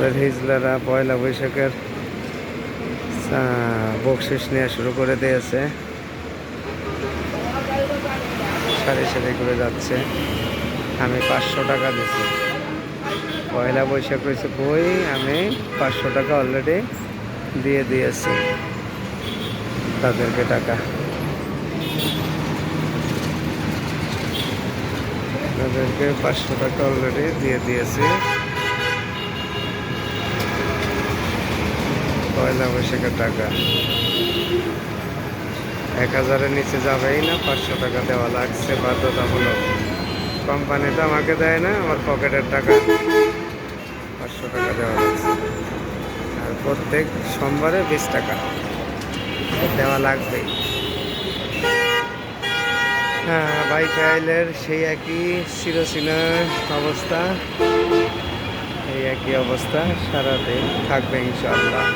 আমাদের হিজলারা পয়লা বৈশাখের বকশিস নেওয়া শুরু করে দিয়েছে। সারি সারি করে যাচ্ছে। আমি পাঁচশো টাকা দিছি। পয়লা বৈশাখ হয়েছে বই আমি পাঁচশো টাকা অলরেডি দিয়ে দিয়েছি। তাদেরকে টাকা। তাদেরকে পাঁচশো টাকা অলরেডি দিয়ে দিয়েছি। পয়লা বৈশাখের টাকা। এক হাজারের নিচে যাবেই না, পাঁচশো টাকা দেওয়া লাগছে বাধ্যতামূলক। কোম্পানি তো আমাকে দেয় না, আমার পকেটের টাকা। পাঁচশো টাকা দেওয়া লাগছে। আর প্রত্যেক সোমবারে বিশ টাকা দেওয়া লাগবেই। হ্যাঁ বাইক আইলের সেই একই চিরচীনা অবস্থা। এই একই অবস্থা সারাদিন থাকবে ইনশাআল্লাহ।